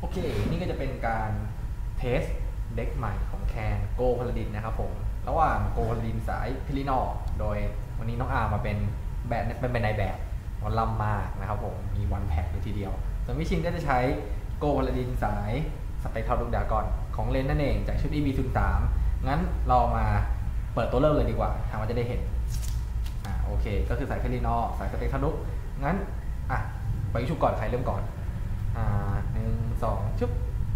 โอเค นี่ก็จะเป็นการเทสเด็กใหม่ของแคนโกพลดินนะครับผม ระหว่างโกพลดินสายพิลินอโดยวันนี้น้องอาร์มาเป็นแบบเป็นเป็นนายแบบวันลำมากนะครับผม มีวันแพ็กเลยทีเดียว ส่วนวิชินก็จะใช้โกพลดินสายสเปกทอลลูกดากอนของเลนนั่นเองจากชุด EB 0 3งั้นเรามาเปิดตัวเริ่มเลยดีกว่าทางว่าจะได้เห็น อ่าโอเค ก็คือสายพิลินอสายสเปกทอลลูกงั้น อะไปชุบก่อนใครเริ่มก่อน อ่าหนึ่งสองชุบ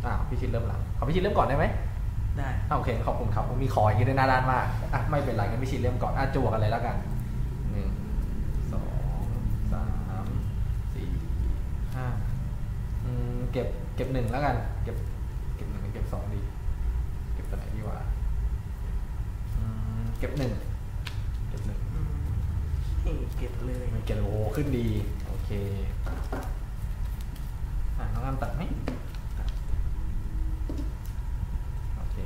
อ่าพี่ชินเริ่มหลังขอพี่ชินเริ่มก่อนได้ไหมได้อ่าโอเคขอบคุณครับผมมีคออย่างนี้ด้วยหน้าด้านมากอะไม่เป็นไรงั้นพี่ชินเริ่มก่อนอะจั่วกันเลยแล้วกันหนึ่งสองสามสี่ห้าอืมเก็บเก็บหนึ่งแล้วกัน เก็บเก็บหนึ่งหรือเก็บสองดี เก็บตัวไหนดีวะอืมเก็บหนึ่งเก็บหนึ่งอืมนี่เก็บเลยไม่เก็บโอ้โหขึ้นดี โอเคอะน้อ งงามตัดไหมตัดโอเค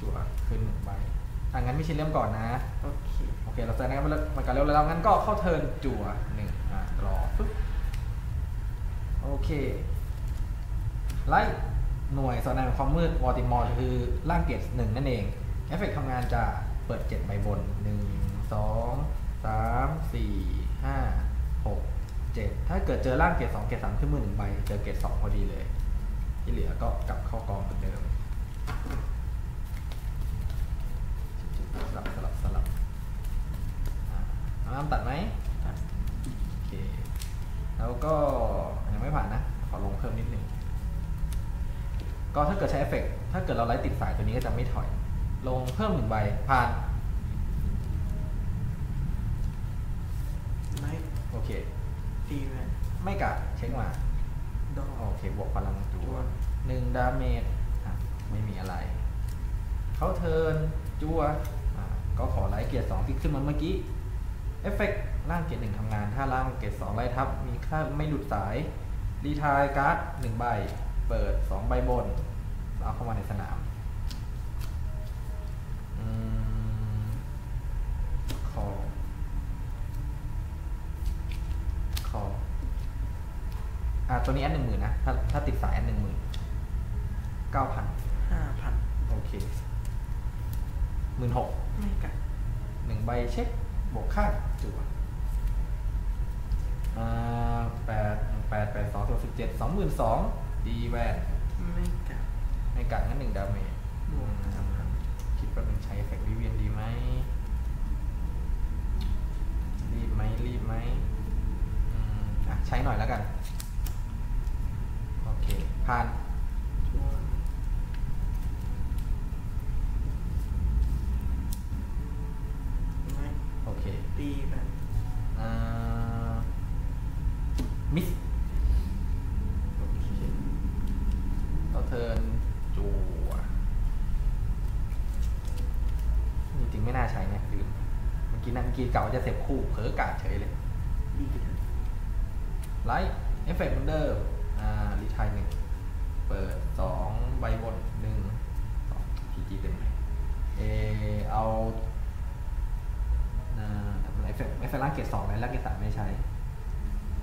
จั่วขึ้นหนึ่งใบอะงั้นพี่ชินเริ่มก่อนนะ โอเค โอเค เราแสดงกันมากันเร็วแล้วงั้นก็เข้าเทิร์นจั่วหนึ่งอะรอปึ๊บโอเค ไล่หน่วยสแนนความมืดวอติมอร์คือร่างเกตหนึ่งนั่นเอง เอฟเฟกต์ทำงานจะเปิดเจ็ดใบบนหนึ่งสองสามสี่ห้าหก เจ็ดถ้าเกิดเจอร่างเกตสองเกตสามขึ้นมือหนึ่งใบ เจอเกตสองพอดีเลย ที่เหลือก็กลับเข้ากองเหมือนเดิมสลับสลับสลับอะน้ำตัดไหมตัดโอเค แล้วก็ยังไม่ผ่านนะ ขอลงเพิ่มนิดนึง ก็ถ้าเกิดใช้เอฟเฟกต์ถ้าเกิดเราไล่ติดสายตัวนี้ก็จะไม่ถอย ลงเพิ่มหนึ่งใบ ผ่านไม้โอเค ตีแวนไม่กัดเช็คมาดอกโอเคบวกพลังจัวหนึ่งดาเมจอะไม่มีอะไร เขาเทิร์นจัวอะก็ขอไลท์เกียร์สองที่ขึ้นมาเมื่อกี้เอฟเฟกต์ร่างเกียร์หนึ่งทำงาน ถ้าร่างเกียร์สองไล่ทับ มีค่าไม่หลุดสายรีทายการ์ดหนึ่งใบ เปิดสองใบบน เอาเข้ามาในสนาม ตัวนี้อันหนึ่งหมื่นนะ ถ้าถ้าติดสายอันหนึ่งหมื่นเก้าพันห้าพันโอเคหมื่นหกไม่กัดหนึ่งใบเช็คบวกค่าจั่วอ่าแปดแปดแปดสองตัวสิบเจ็ดสองหมื่นสองดีแวนไม่กัดในกัดงั้นหนึ่งดาเมจบวกห้าพันคิดว่าเป็นใช้เอฟเฟกต์วิเวียนดีไหมรีบไหมรีบไหมอืมอะใช้หน่อยแล้วกันโอ เคผ่านชวนไม้โอเคตีแวนอ่ามิสโอเคต่อเทิร์นจัวจริงๆไม่น่าใช้เนี่ยลืมเมื่อกี้นั่นเมื่อกี้เก่าว่าจะเสพคู่เผลอกาดเฉยเลยดีเลยไลท์เอฟเฟกต์เหมือนเดิม อ่ไทยหนึ่งเปิดสองใบบนหนึ่งสองทีจีเต็มเลยเอเอาเอฟเฟกต์เอฟเฟกต์ล่างเกรดสองและล่างเกรดสามไม่ใช้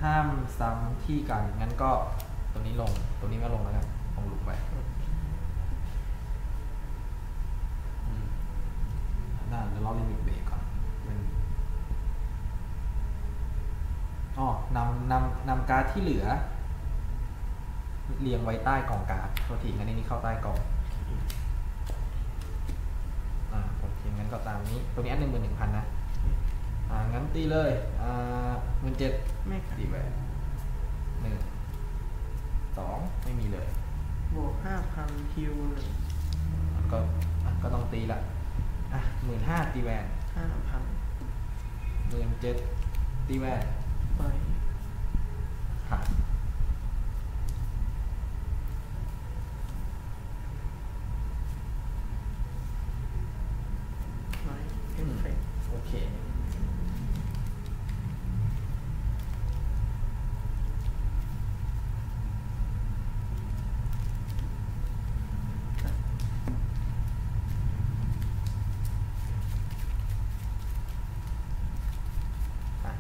ห้ามซ้ำที่กัน งั้นก็ตัวนี้ลง ตัวนี้ไม่ลงแล้วกันลงหลุมไปน่าเดี๋ยวรอลิมิตเบรกก่อนมันอ๋อนำนำนำการ์ดที่เหลือ เรียงไว้ใต้กล่องการ์ดโทษทีงั้นอันนี้เข้าใต้กล่องอ่าโอเคงั้นก็ตามนี้ ตัวนี้อันหนึ่งหมื่นหนึ่งพันนะ อ่า งั้นตีเลย อ่าหมื่นเจ็ดไม่กัดตีแหวนหนึ่งสองไม่มีเลยบวกห้าพันฮิวหนึ่งก็อะก็ต้องตีละอะหมื่นห้าตีแหวนห้าพันหมื่นเจ็ดตีแหวนไปผ่าน เค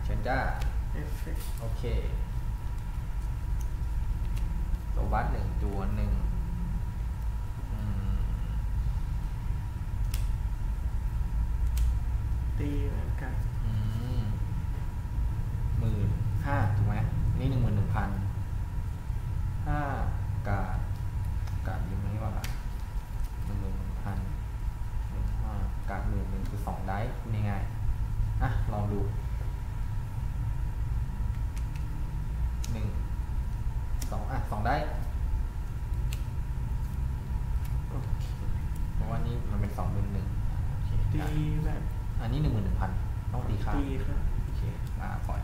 เชนด้าโอเคตัววัดหนึ่งตัวหนึ่ง ตีเหมือนกันอืมหมื่นห้าถูกไหมนี่หนึ่งหมื่นหนึ่งพันห้ากาดกาดดีไหมวะหนึ่งหมื่นหนึ่งพันหนึ่งห้ากาดหมื่นหนึ่งคือสองได้พูดง่ายๆอะลองดูหนึ่งสองอะสองได้โอเคเพราะว่านี่มันเป็นสองหมื่นหนึ่งโอเคตีได้แบบ อันนี้หนึ่งหมื่นหนึ่งพันต้องตีค่าตีครับโอเคอ่าปล่อย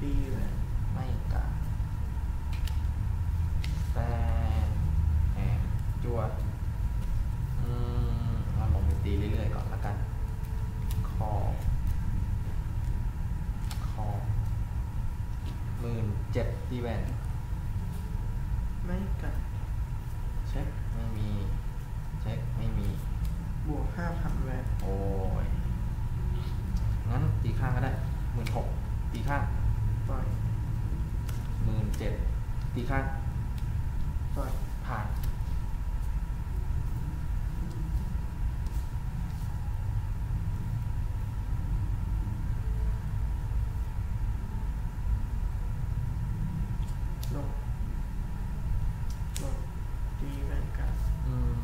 ตีแบบไม่กาแฟนแอนจัวอืมเอาลงไปตีเรื่อยๆก่อนละกัน คอ คอหมื่นเจ็ดตีแวนไม่กัดเช็คไม่มี เช็คไม่มี บวกห้าพันแวนโอ้ย งั้นตีข้างก็ได้หมื่นหกตีข้างปล่อยหมื่นเจ็ดตีข้างปล่อยผ่านลงลงตีแวนกัดอืม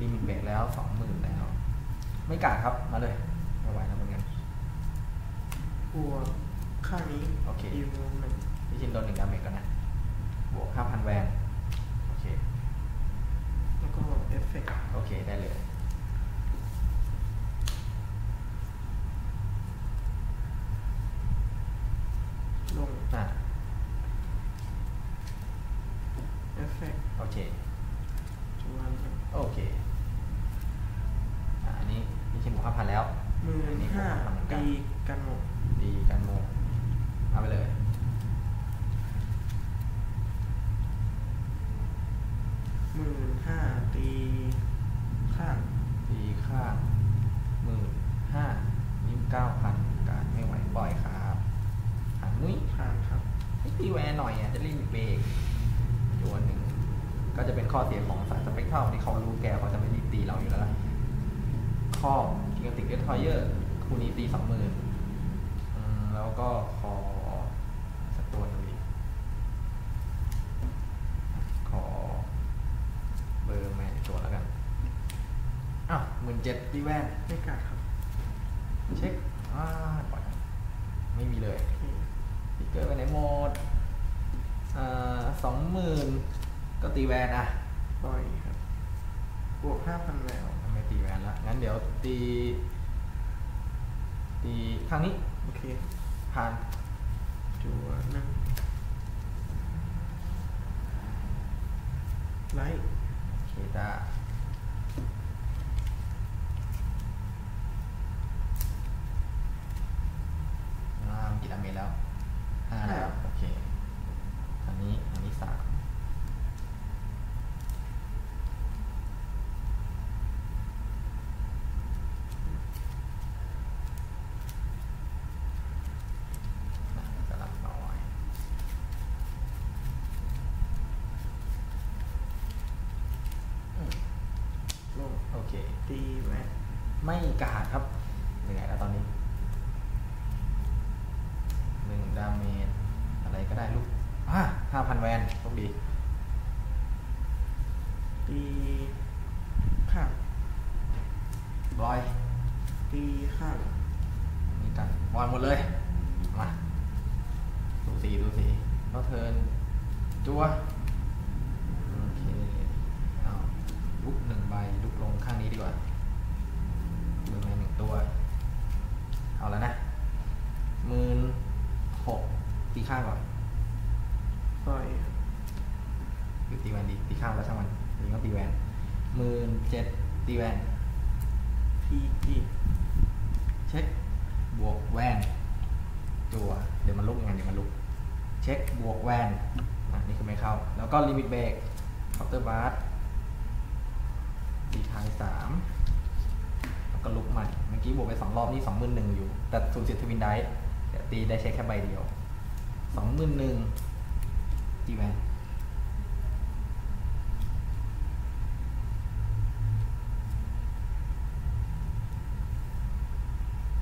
ลิมิตเบรกแล้วสองหมื่นแล้ว ไม่กาดครับ มาเลย ไม่ไหวแล้วเหมือนกัน บวกข้างนี้โอเคอีวงหนึ่งพี่ชินโดนหนึ่งดาเมจก่อนนะ บวกห้าพันแวน โอเค แล้วก็เอฟเฟกต์โอเค ได้เลย ลงอะเอฟเฟกต์โอเคจวนหนึ่งโอเค อะอันนี้พี่ชินบวกห้าพันแล้วหมื่อันนี้บวห้าก5,000เหมือนกันตีกันหมดดีกันโมเอาไปเลย หมื่นห้าตีข้าง ตีข้างหมื่นห้านิ้วเก้าพันการไม่ไหวปล่อยครับหันมุ้ย ผ่านครับ ให้ตีแวร์หน่อยอะจะรีบเบรกจวนหนึ่งก็จะเป็นข้อเสียของสายสเปกเทลที่เขารู้แกเขาจะไม่รีบตีเราอยู่แล้วล่ะข้อกิกติกเดททอยเยอร์คู่นี้ตีสองหมื่นแล้วก็คอสักตัวหนึงดิขอเบอร์แมนอีกตัวแล้วกันอ้าวหมื่นเจ็ดตีแวนไม่กัดครับ เช็คอ่าปล่อยไม่มีเลยโอเค สติ๊กเกอร์ไปไหนหมดอ่าสองหมื่นก็ตีแวนอะปล่อยครับบวกห้าพันแล้วไม่ตีแวนละงั้นเดี๋ยวตี ตีข้างนี้ โอเค ผ่านจัวหนึ่งไลท์เคต้าอ่ามันกี่ดาเมจแล้วห้าแล้ว โอเค อันนี้ อันนี้สามอะสลับหน่อย ลง โอ เค ตีแวนไม่กาดครับเหนื่อยแล้วตอนนี้หนึ่งดาเมจอะไรก็ได้ลูกอ่าห้าพันแวนโชคดีตีข้างบอย ตีข้างมีกันบอลหมดเลย มา ดูสีดูสีแล้วเทิร์นจัวโอเค เอาลุกหนึ่งใบ ลุกลงข้างนี้ดีกว่าเบอร์แมนหนึ่งตัว เอาแล้วนะหมื่นหกตีข้างก่อนปล่อยครับหรือตีแวนดีตีข้างแล้วช่างมันตีก็ตีแวนหมื่นเจ็ดตีแวนทีตีเช็คบวกแวนจัวเดี๋ยวมันลุกยังไงเดี๋ยวมันลุก เช็คบวกแวนอะนี่คือไม่เข้า แล้วก็ลิมิตเบรกเคาน์เตอร์บาร์ ตีทายสามแล้วก็ลุกใหม่ เมื่อกี้บวกไปสองรอบนี่สองหมื่นหนึ่งอยู่ แต่สูญเสียทวินได้เดี๋ยวตีได้เช็คแค่ใบเดียวสองหมื่นหนึ่งตีแวน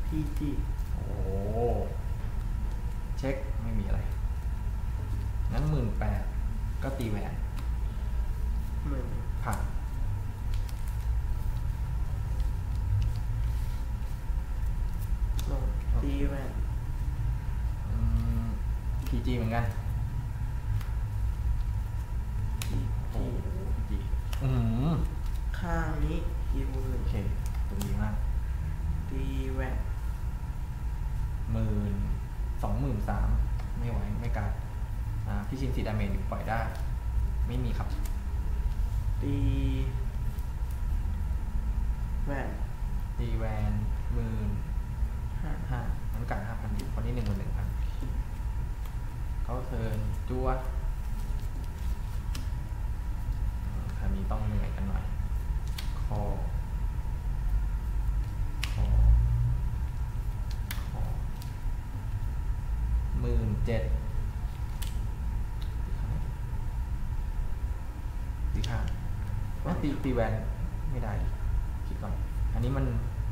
พีจีโอ้เช็คไม่มีอะไร งั้นหมื่นแปดก็ตีแวนหมื่นผ่าน ลงตีแวน พี จีเหมือนกันพีโอ้จีพีจีอืมข้างนี้ทีหมื่นโอเคตัวดีมากตีแวนหมื่นสองหมื่นสามไม่ไหวไม่การอ่าพี่ชินสีดาเมจอยู่ปล่อยได้ ไม่มีครับ ตีแวนตีแวนหมื่นห้าห้าน้ำกัดห้าพันอยู่คนนี้หนึ่งหมื่นหนึ่งพัน เขาเทิร์นจัวอ่าคราวนี้ต้องเหนื่อยกันหน่อย คอ คอ คอหมื่นเจ็ดตีข้างว่าตีตีแวนไม่ได้ดิคิดก่อน อันนี้มัน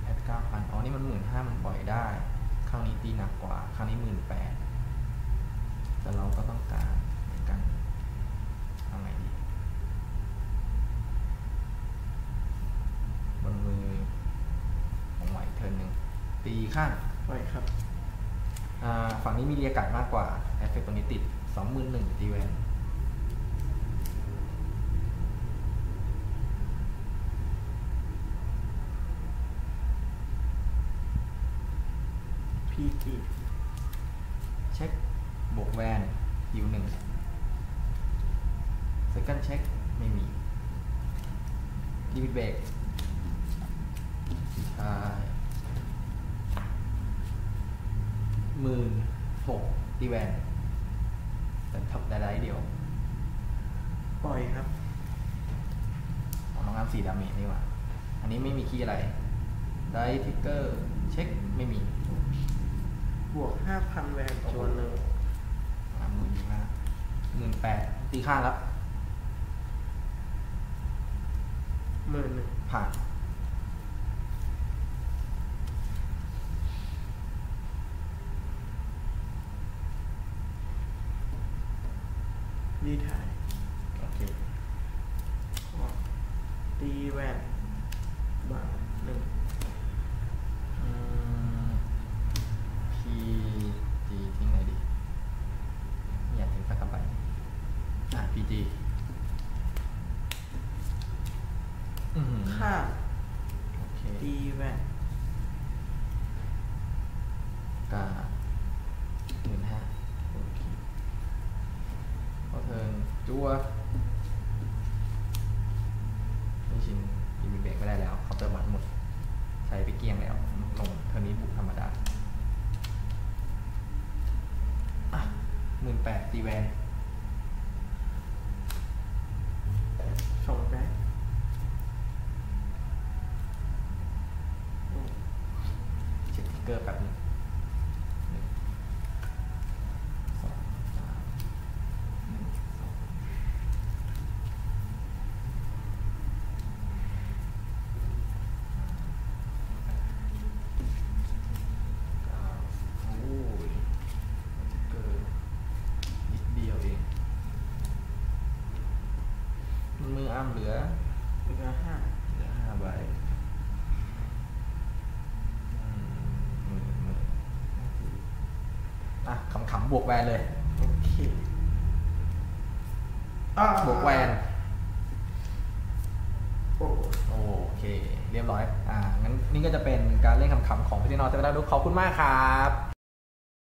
แพทเก้าพันอ๋อ นี่มันหมื่นห้ามันปล่อยได้ ครั้งนี้ตีหนักกว่า ครั้งนี้หมื่นแปด แต่เราก็ต้องการเหมือนกันเอาไงดีบนมือของไหวเทิร์นหนึ่งตีข้างปล่อยครับอ่าฝั่งนี้มีเรียกกัดมากกว่าแอฟเฟกต์ตัวนี้ติดสองหมื่นหนึ่งตีแวนพีจีเช็ค บวกแวนฮิวหนึ่งเซคันเช็คไม่มีลิมิตเบรกใช่หมื่นหกตีแวนแต่ทับได้ไรเดียว ปล่อยครับของน้องงามสี่ดาเมจนี่หว่า อันนี้ไม่มีคีย์อะไร ได้ทิกเกอร์ เช็คไม่มี บวกห้าพันแวนจวนหนึ่งสามหมื่นห้า หมื่นแปดตีข้างแล้วหมื่นหนึ่งผ่าน รีไทาย โอเค ตีแวนบาทหนึ่ง อืมพีจีทิ้งไหนดีไม่อยากทิ้งสักกระใบอะพีจีอือหือ ค่าโอเคตีแวนกาหมื่นห้าโอเคพอเทิร์นจัวไม่ชินยิมีเบรกไม่ได้แล้วเขาเติมหมัดหมด ใช้ไปเกลี้ยงแล้วลงเทอร์นี้บุกธรรมดาหมื่นแปดตีแวน สองแบ็ค เช็คทิกเก อร์แบบนึงหนึ่งสองสามหนึ่งสองเก้าโอ้ยทิกเกอร์นิดเดียวเองมืออ้ามเหลือเหลือห้าเหลือห้าใบอืมหมื่นหมื่นอะ ขำๆบวกแวนเลยโอเคอ่าบวกแวนโอ้โอเค เรียบร้อย อ่างั้นนี่ก็จะเป็นการเล่นขำๆของพี่นอเตอร์ดาดุขอบคุณมากครับ